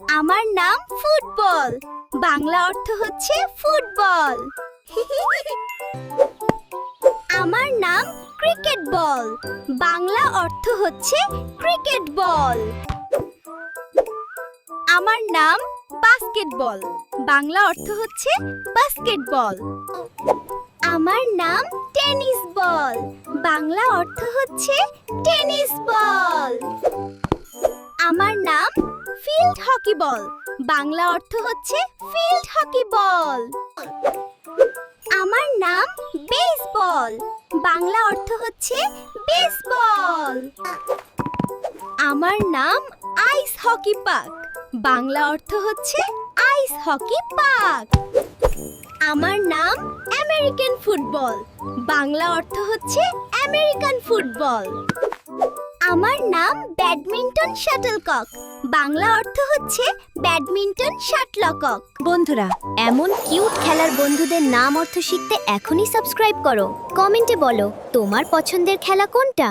আমার নাম ফুটবল। বাংলা অর্থ হচ্ছে ফুটবল। আমার নাম ক্রিকেট বল। বাংলা অর্থ হচ্ছে ক্রিকেট বল। আমার নাম বাস্কেটবল বাংলা। অর্থ হচ্ছে বাস্কেটবল আমার নাম টেনিস বল। বাংলা অর্থ হচ্ছে টেনিস বল। আমার নাম ফিল্ড হকি বল। বাংলা অর্থ হচ্ছে ফিল্ড হকি বল। আমার নাম বেসবল। বাংলা অর্থ হচ্ছে বেসবল। আমার নাম আইস হকি পাক বাংলা অর্থ হচ্ছে আইস হকি পাক আমার নাম আমেরিকান ফুটবল। বাংলা অর্থ হচ্ছে আমেরিকান ফুটবল। আমার নাম ব্যাডমিন্টন শাটলকক। বাংলা অর্থ হচ্ছে ব্যাডমিন্টন শাটলকক। বন্ধুরা, এমন কিউট খেলার বন্ধুদের নাম অর্থ শিখতে এখনই সাবস্ক্রাইব করো। কমেন্টে বলো, তোমার পছন্দের খেলা কোনটা?